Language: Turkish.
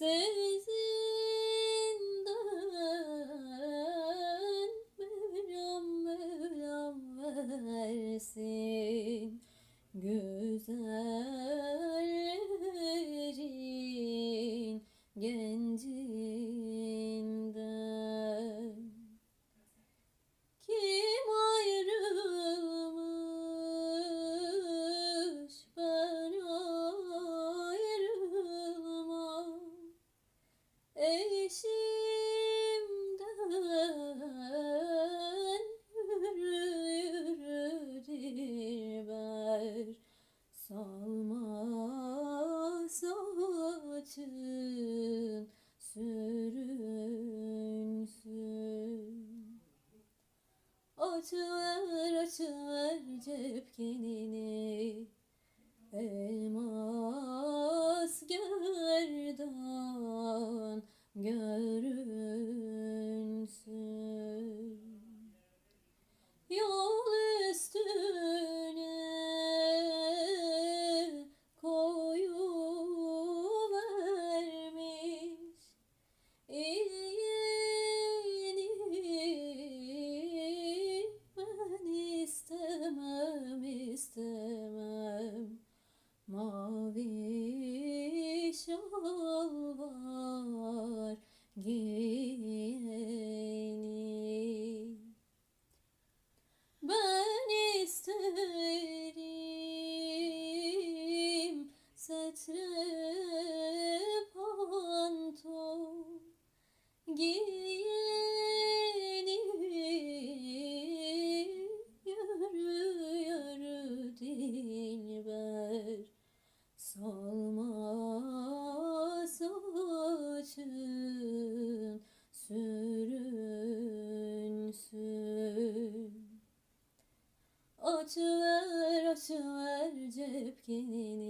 Sevsin dön Mevlam Mevlam versin Güzellerin gencin saçın sürünsün. Açıver açıver cepkenini isterim setre pantol giyeni yürü yürü dilber salma saçın sürünsün. Açıver açıver cepkenini